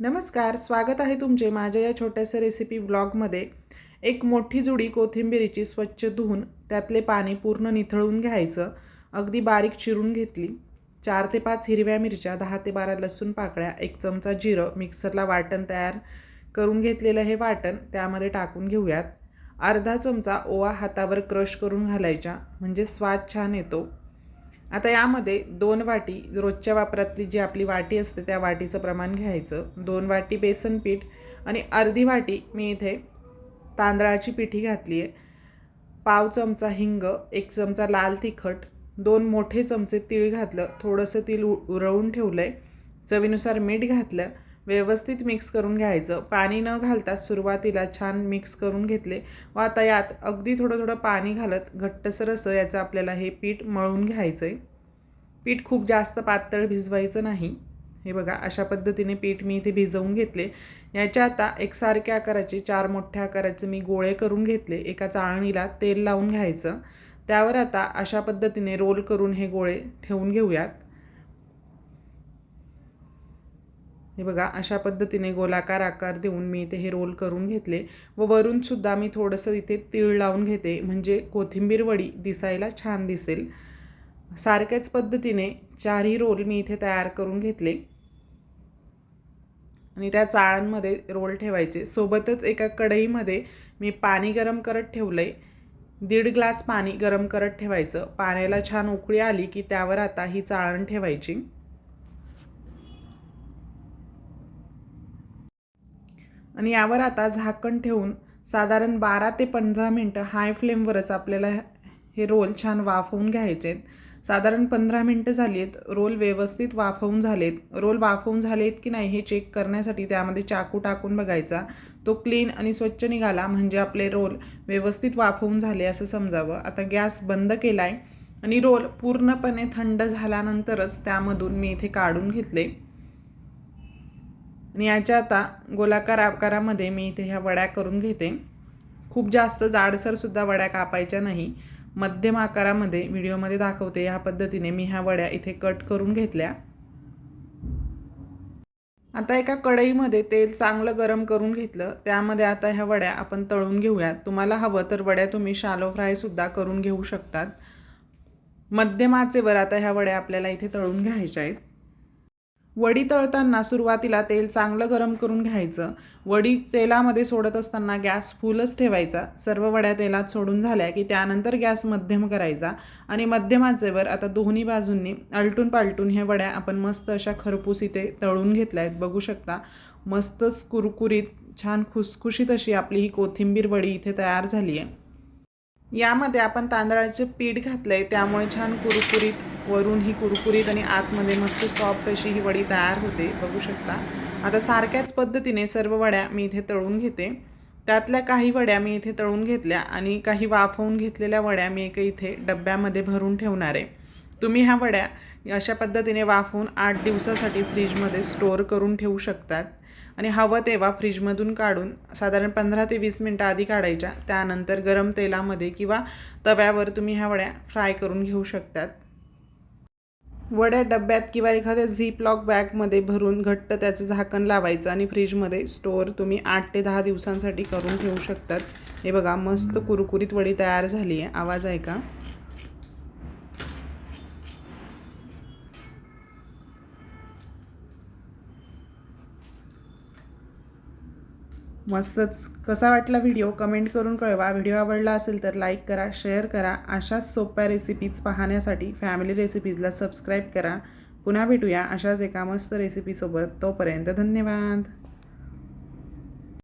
नमस्कार स्वागत आहे तुमचे माझ्या या छोट्याशा रेसिपी ब्लॉगमध्ये एक मोठी जुडी कोथिंबिरीची स्वच्छ धुवून त्यातले पाणी पूर्ण निथळून घ्यायचं. अगदी बारीक चिरून घेतली. चार ते पाच हिरव्या मिरच्या दहा ते बारा लसूण पाकळ्या एक चमचा जिरं मिक्सरला वाटण तयार करून घेतलेलं हे वाटण त्यामध्ये टाकून घेऊयात. अर्धा चमचा ओवा हातावर क्रश करून घालायच्या म्हणजे स्वाद छान येतो. आता यामध्ये दोन वाटी रोजच्या वापरातली जी आपली वाटी असते त्या वाटीचं प्रमाण घ्यायचं. दोन वाटी बेसन पीठ आणि अर्धी वाटी मी इथे तांदळाची पिठी घातली आहे. पाव चमचा हिंग एक चमचा लाल तिखट दोन मोठे चमचे तीळ घातलं थोडंसं तीळ उ उरळून ठेवलं आहे चवीनुसार मीठ घातलं व्यवस्थित मिक्स करून घ्यायचं. पाणी न घालता सुरुवातीला छान मिक्स करून घेतले. व आता यात अगदी थोडं थोडं पाणी घालत घट्टसर असं याचं आपल्याला हे पीठ मळून घ्यायचं आहे पीठ खूप जास्त पातळ भिजवायचं नाही. हे बघा अशा पद्धतीने पीठ मी इथे भिजवून घेतले. याच्या आता एकसारख्या आकाराचे चार मोठ्या आकाराचे मी गोळे करून घेतले. एका चाळणीला तेल लावून घ्यायचं. त्यावर आता अशा पद्धतीने रोल करून हे गोळे ठेवून घेऊयात. हे बघा अशा पद्धतीने गोलाकार आकार देऊन मी इथे हे रोल करून घेतले व वरूनसुद्धा मी थोडंसं इथे तीळ लावून घेते. म्हणजे कोथिंबीर वडी दिसायला छान दिसेल. सारख्याच पद्धतीने चारही रोल मी इथे तयार करून घेतले. आणि त्या चाळांमध्ये रोल ठेवायचे. सोबतच एका कढईमध्ये मी पाणी गरम करत ठेवलं आहे दीड ग्लास पाणी गरम करत ठेवायचं. पाण्याला छान उकळी आली की त्यावर आता ही चाळण ठेवायची. आणि यावर आता झाकण ठेवून साधारण बारा ते पंधरा मिनटं हाय फ्लेमवरच आपल्याला हे रोल छान वाफवून घ्यायचे आहेत साधारण पंधरा मिनटं झाली आहेत रोल व्यवस्थित वाफवून झालेत. रोल वाफवून झालेत की नाही हे चेक करण्यासाठी त्यामध्ये चाकू टाकून बघायचा. तो क्लीन आणि स्वच्छ निघाला म्हणजे आपले रोल व्यवस्थित वाफवून झाले असं समजावं. आता गॅस बंद केला आहे आणि रोल पूर्णपणे थंड झाल्यानंतरच त्यामधून मी इथे काढून घेतले. आणि याच्या आता गोलाकार आकारामध्ये मी इथे ह्या वड्या करून घेते. खूप जास्त जाडसरसुद्धा वड्या कापायच्या नाही. मध्यम आकारामध्ये व्हिडिओमध्ये दाखवते. ह्या पद्धतीने मी ह्या वड्या इथे कट करून घेतल्या. आता एका कढईमध्ये तेल चांगलं गरम करून घेतलं. त्यामध्ये आता ह्या वड्या आपण तळून घेऊयात. तुम्हाला हवं तर वड्या तुम्ही शालो फ्रायसुद्धा करून घेऊ शकतात. मध्यमाचेवर आता ह्या वड्या आपल्याला इथे तळून घ्यायच्या आहेत. वडी तळताना सुरुवातीला तेल चांगलं गरम करून घ्यायचं. वडी तेलामध्ये सोडत असताना गॅस फुलच ठेवायचा. सर्व वड्या तेलात सोडून झाल्या की त्यानंतर गॅस मध्यम करायचा आणि मध्यम आचेवर आता दोन्ही बाजूंनी आलटून पालटून ह्या वड्या आपण मस्त अशा खरपूस इथे तळून घेतल्या आहेत बघू शकता मस्तच कुरकुरीत छान खुसखुशीत अशी आपली ही कोथिंबीर वडी इथे तयार झाली आहे यामध्ये आपण तांदळाचे पीठ घातलं आहे त्यामुळे छान कुरकुरीत वरून ही कुरकुरीत आणि आतमध्ये मस्त सॉफ्ट अशी ही वडी तयार होते बघू शकता. आता सारख्याच पद्धतीने सर्व वड्या मी इथे तळून घेते. त्यातल्या काही वड्या मी इथे तळून घेतल्या आणि काही वाफवून घेतलेल्या वड्या मी एक इथे डब्यामध्ये भरून ठेवणार आहे. तुम्ही ह्या वड्या अशा पद्धतीने वाफवून आठ दिवसासाठी फ्रीजमध्ये स्टोअर करून ठेवू शकतात. आणि हवं तेव्हा फ्रीजमधून काढून साधारण पंधरा ते वीस मिनटं आधी काढायच्या त्यानंतर गरम तेलामध्ये किंवा तव्यावर तुम्ही ह्या वड्या फ्राय करून घेऊ शकतात. वड्या डब्यात किंवा एखाद्या झीप लॉक बॅगमध्ये भरून घट्ट त्याचं झाकण लावायचं आणि फ्रीजमध्ये स्टोअर तुम्ही आठ ते दहा दिवसांसाठी करून ठेवू शकतात. हे बघा मस्त कुरकुरीत वडी तयार झाली आहे आवाज आहे का मस्तच. कसा वाटला व्हिडिओ कमेंट करून कळवा. व्हिडिओ आवडला असेल तर लाईक करा शेअर करा. अशाच सोप्या रेसिपीज पाहण्यासाठी फॅमिली रेसिपीजला सबस्क्राईब करा. पुन्हा भेटूया अशाच एका मस्त रेसिपीसोबत तोपर्यंत धन्यवाद.